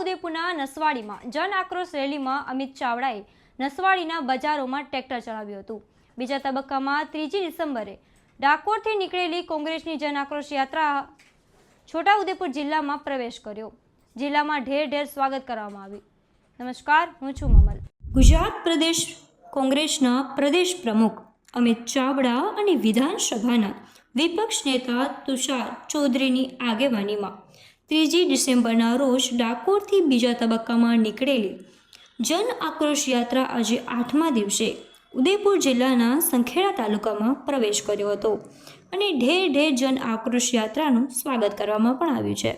છોટાઉદેપુરના નસવાડીમાં જન આક્રોશ રેલીમાં અમિત ચાવડાએ નસવાડીના બજારોમાં ટ્રેક્ટર ચલાવ્યું હતું. બીજા તબક્કામાં ત્રીજી ડિસેમ્બરે ડાકોરથી નીકળેલી કોંગ્રેસની જન આક્રોશ યાત્રા છોટાઉદેપુર જિલ્લામાં પ્રવેશ કર્યો. જિલ્લામાં ઢેર ઢેર સ્વાગત કરવામાં આવ્યું. નમસ્કાર, હું છું મમલ. ગુજરાત પ્રદેશ કોંગ્રેસના પ્રદેશ પ્રમુખ અમિત ચાવડા અને વિધાનસભાના વિપક્ષ નેતા તુષાર ચૌધરીની આગેવાનીમાં ત્રીજી ડિસેમ્બરના રોજ ડાકોરથી બીજા તબક્કામાં નીકળેલી જન આક્રોશ યાત્રા આજે આઠમા દિવસે ઉદયપુર જિલ્લાના સંખેડા તાલુકામાં પ્રવેશ કર્યો હતો અને ઢેર ઢેર જન આક્રોશ યાત્રાનું સ્વાગત કરવામાં પણ આવ્યું છે.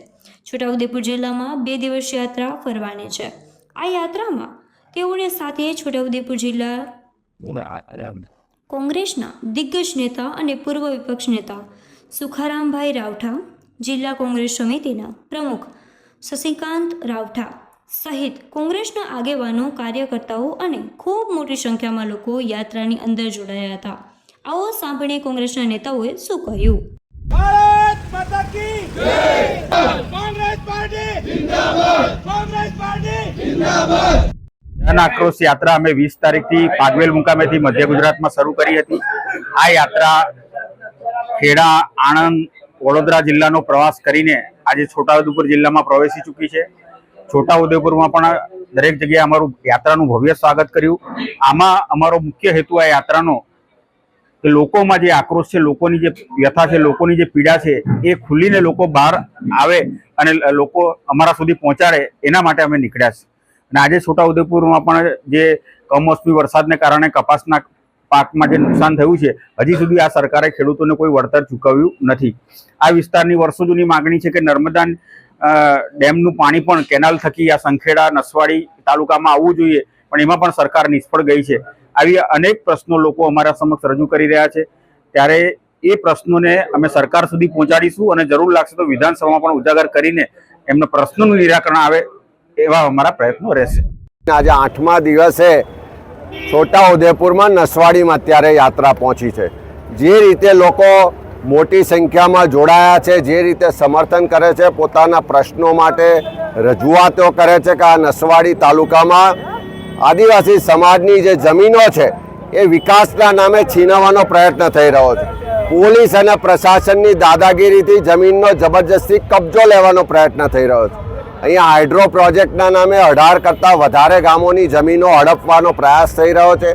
છોટાઉદેપુર જિલ્લામાં બે દિવસ યાત્રા ફરવાની છે. આ યાત્રામાં તેઓને સાથે છોટાઉદેપુર જિલ્લા કોંગ્રેસના દિગ્ગજ નેતા અને પૂર્વ વિપક્ષ નેતા સુખારામભાઈ રાવઠા જિલ્લા કોંગ્રેસ સમિતિના પ્રમુખ શશિકાંત રાવઠા સહિત કોંગ્રેસના આગેવાનો કાર્યકર્તાઓ અને ખૂબ મોટી સંખ્યામાં લોકો યાત્રાની અંદર જોડાયા હતા. આવો સાંભળીએ કોંગ્રેસના નેતાઓએ શું કહ્યું. જન આક્રોશ યાત્રા અમે 20 તારીખથી પાગવેલ મુકામેથી મધ્ય ગુજરાતમાં શરૂ કરી હતી. આ યાત્રા ખેડા આણંદ વડોદરા જિલ્લાનો પ્રવાસ કરીને આજે છોટાઉદેપુર જિલ્લામાં પ્રવેશી ચૂકી છે. છોટાઉદેપુરમાં પણ દરેક જગ્યાએ અમારું યાત્રાનું ભવ્ય સ્વાગત કર્યું. આમાં અમારો મુખ્ય હેતુ આ યાત્રાનો કે લોકોમાં જે આક્રોશ છે, લોકોની જે વ્યથા છે, લોકોની જે પીડા છે, એ ખુલીને લોકો બહાર આવે અને લોકો અમારા સુધી પહોંચાડે એના માટે અમે નીકળ્યા છીએ. અને આજે છોટાઉદેપુરમાં પણ જે કમોસમી વરસાદને કારણે કપાસના પાકમાં જે નુકસાન થયું છે, હજી સુધી આ સરકારે ખેડૂતોને કોઈ વળતર ચૂકવ્યું નથી. આ વિસ્તારની વર્ષો જૂની માગણી છે કે નર્મદા ડેમનું પાણી પણ કેનાલ થકી આ સંખેડા, નસવાડી તાલુકામાં આવવું જોઈએ, પણ એમાં પણ સરકાર નિષ્ફળ ગઈ છે. આવી અનેક પ્રશ્નો લોકો અમારા સમક્ષ રજૂ કરી રહ્યા છે. ત્યારે એ પ્રશ્નોને અમે સરકાર સુધી પહોંચાડીશું અને જરૂર લાગશે તો વિધાનસભામાં પણ ઉજાગર કરીને એમના પ્રશ્નોનું નિરાકરણ આવે એવા અમારા પ્રયત્નો રહેશે. આજે આઠમા દિવસે છોટા ઉદેપુરમાં નસવાડીમાં અત્યારે યાત્રા પહોંચી છે. જે રીતે લોકો મોટી સંખ્યામાં જોડાયા છે, જે રીતે સમર્થન કરે છે, પોતાના પ્રશ્નો માટે રજૂઆતો કરે છે કે આ નસવાડી તાલુકામાં આદિવાસી સમાજની જે જમીનો છે, એ વિકાસના નામે છીનવવાનો પ્રયત્ન થઈ રહ્યો છે. પોલીસ અને પ્રશાસનની દાદાગીરીથી જમીનનો જબરજસ્તી કબજો લેવાનો પ્રયત્ન થઈ રહ્યો છે. અહીંયા હાઇડ્રો પ્રોજેક્ટના નામે અઢાર કરતાં વધારે ગામોની જમીનો હડપવાનો પ્રયાસ થઈ રહ્યો છે.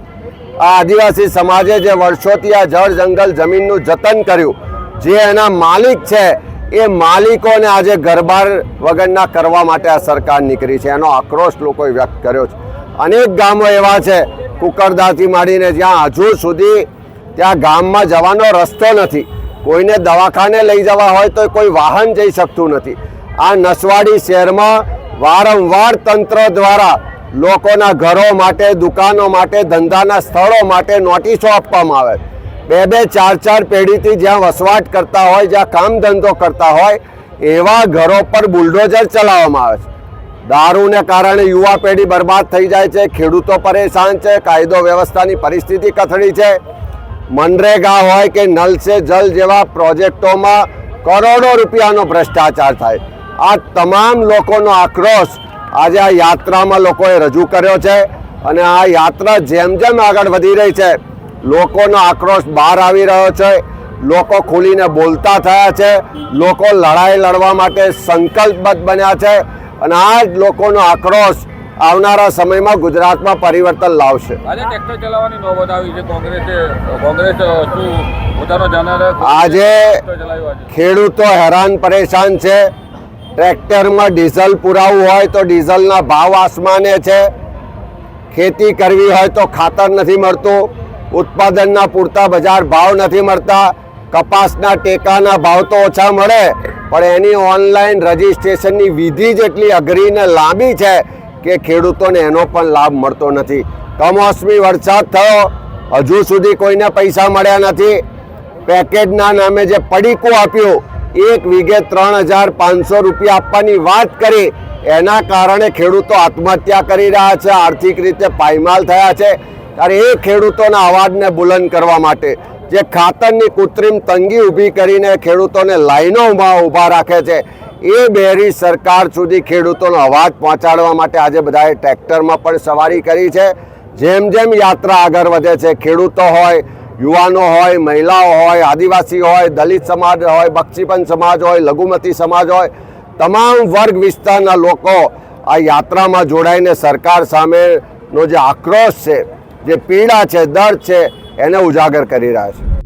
આ આદિવાસી સમાજે જે વર્ષોથી આ જળ જંગલ જમીનનું જતન કર્યું, જે એના માલિક છે, એ માલિકોને આજે ગરબાર વગરના કરવા માટે આ સરકાર નીકળી છે. એનો આક્રોશ લોકોએ વ્યક્ત કર્યો છે. અનેક ગામો એવા છે, કુકરદાથી માંડીને જ્યાં હજુ સુધી ત્યાં ગામમાં જવાનો રસ્તો નથી. કોઈને દવાખાને લઈ જવા હોય તો કોઈ વાહન જઈ શકતું નથી. આ નસવાડી શહેરમાં વારંવાર તંત્ર દ્વારા લોકોના ઘરો માટે, દુકાનો માટે, ધંધાના સ્થળો માટે નોટિસો આપવામાં આવે. બે બે ચાર ચાર પેઢીથી જ્યાં વસવાટ કરતા હોય, જ્યાં કામ ધંધો કરતા હોય, એવા ઘરો પર બુલડોઝર ચલાવવામાં આવે છે. દારૂને કારણે યુવા પેઢી બરબાદ થઈ જાય છે, ખેડૂતો પરેશાન છે, કાયદો વ્યવસ્થાની પરિસ્થિતિ કથળી છે. મનરેગા હોય કે નલ સે જલ જેવા પ્રોજેક્ટોમાં કરોડો રૂપિયાનો ભ્રષ્ટાચાર થાય. આ તમામ લોકોનો આક્રોશ આજે આ યાત્રામાં લોકોએ રજૂ કર્યો છે અને આ યાત્રા જેમ જેમ આગળ વધી રહી છે લોકોનો આક્રોશ બહાર આવી રહ્યો છે લોકો ખુલીને બોલતા થયા છે લોકો લડાઈ લડવા માટે સંકલ્પબદ્ધ બન્યા છે અને આ જ લોકોનો આક્રોશ આવનારા સમયમાં ગુજરાતમાં પરિવર્તન લાવશે. આજે ખેડૂતો હેરાન પરેશાન છે ટ્રેક્ટરમાં ડીઝલ પુરાવવું હોય તો ડીઝલના ભાવ આસમાને છે. ખેતી કરવી હોય તો ખાતર નથી મળતું. ઉત્પાદનના પૂરતા બજાર ભાવ નથી મળતા. કપાસના ટેકાના ભાવ તો ઓછા મળે, પણ એની ઓનલાઈન રજીસ્ટ્રેશનની વિધિ જેટલી અઘરી ને લાંબી છે કે ખેડૂતોને એનો પણ લાભ મળતો નથી. કમોસમી વરસાદ થયો, હજુ સુધી કોઈને પૈસા મળ્યા નથી. પેકેજના નામે જે પડીકું આપ્યું એક વીઘે ત્રણ હજાર પાંચસો રૂપિયા આપવાની વાત કરી. એના કારણે ખેડૂતો આત્મહત્યા કરી રહ્યા છે, આર્થિક રીતે પાયમાલ થયા છે. ત્યારે એ ખેડૂતોના અવાજને બુલંદ કરવા માટે જે ખાતરની કૃત્રિમ તંગી ઊભી કરીને ખેડૂતોને લાઈનોમાં ઊભા રાખે છે, એ બેરી સરકાર સુધી ખેડૂતોનો અવાજ પહોંચાડવા માટે આજે બધાએ ટ્રેક્ટરમાં પણ સવારી કરી છે. જેમ જેમ યાત્રા આગળ વધે છે, ખેડૂતો હોય યુવાનો હોય, મહિલાઓ હોય, આદિવાસી હોય, દલિત સમાજ હોય બક્ષીપન સમાજ હોય, લઘુમતી સમાજ હોય, તમામ વર્ગ વિસ્તારના લોકો આ યાત્રામાં જોડાઈને સરકાર સામેનો જે આક્રોશ છે, જે પીડા છે, દર્દ છે, એને ઉજાગર કરી રહ્યા છે.